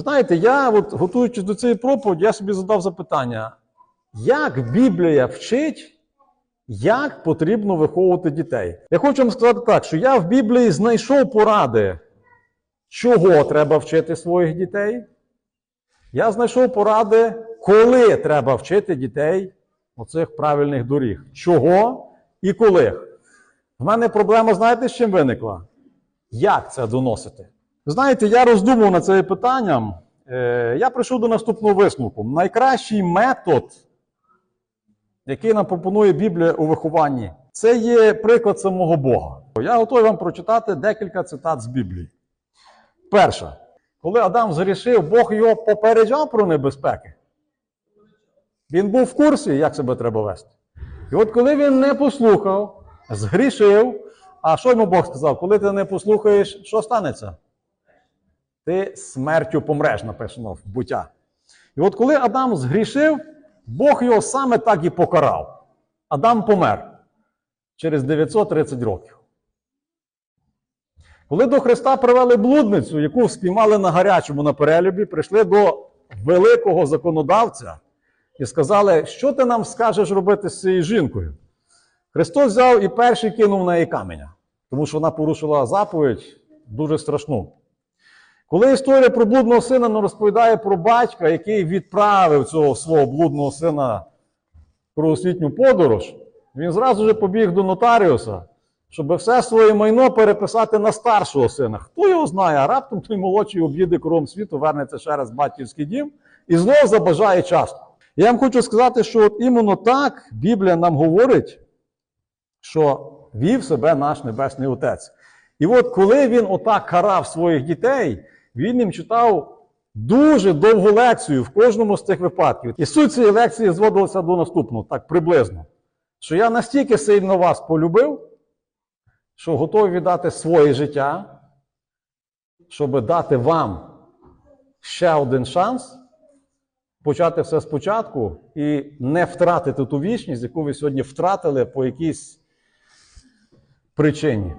Знаєте, я, от, готуючись до цієї проповіді, я собі задав запитання, як Біблія вчить, як потрібно виховувати дітей? Я хочу вам сказати так, що я в Біблії знайшов поради, чого треба вчити своїх дітей. Я знайшов поради, коли треба вчити дітей оцих правильних доріг. Чого і коли. В мене проблема, знаєте, з чим виникла? Як це доносити? Знаєте, я роздумав над цим питанням. Е, я прийшов до наступного висновку. Найкращий метод, який нам пропонує Біблія у вихованні, це є приклад самого Бога. Я готовий вам прочитати декілька цитат з Біблії. Перша. Коли Адам згрішив, Бог його попереджав про небезпеки. Він був в курсі, як себе треба вести. І от коли він не послухав, згрішив, а що йому Бог сказав? Коли ти не послухаєш, що станеться? Ти смертю помреш, написано в буття. І от коли Адам згрішив, Бог його саме так і покарав. Адам помер через 930 років. Коли до Христа привели блудницю, яку спіймали на гарячому на перелюбі, прийшли до великого законодавця і сказали, що ти нам скажеш робити з цією жінкою? Христос взяв і перший кинув на неї каменя, тому що вона порушила заповідь дуже страшну. Коли історія про блудного сина нам розповідає про батька, який відправив цього свого блудного сина про освітню подорож, він зразу ж побіг до нотаріуса, щоб все своє майно переписати на старшого сина. Хто його знає, а раптом той молодший об'їде кругом світу, вернеться в батьківський дім і знову забажає часто. Я вам хочу сказати, що от іменно так Біблія нам говорить, що вів себе наш Небесний Отець. І от коли він отак карав своїх дітей, він їм читав дуже довгу лекцію в кожному з цих випадків. І суть цієї лекції зводилася до наступного, так приблизно. Що я настільки сильно вас полюбив, що готовий віддати своє життя, щоб дати вам ще один шанс почати все спочатку і не втратити ту вічність, яку ви сьогодні втратили по якійсь причині.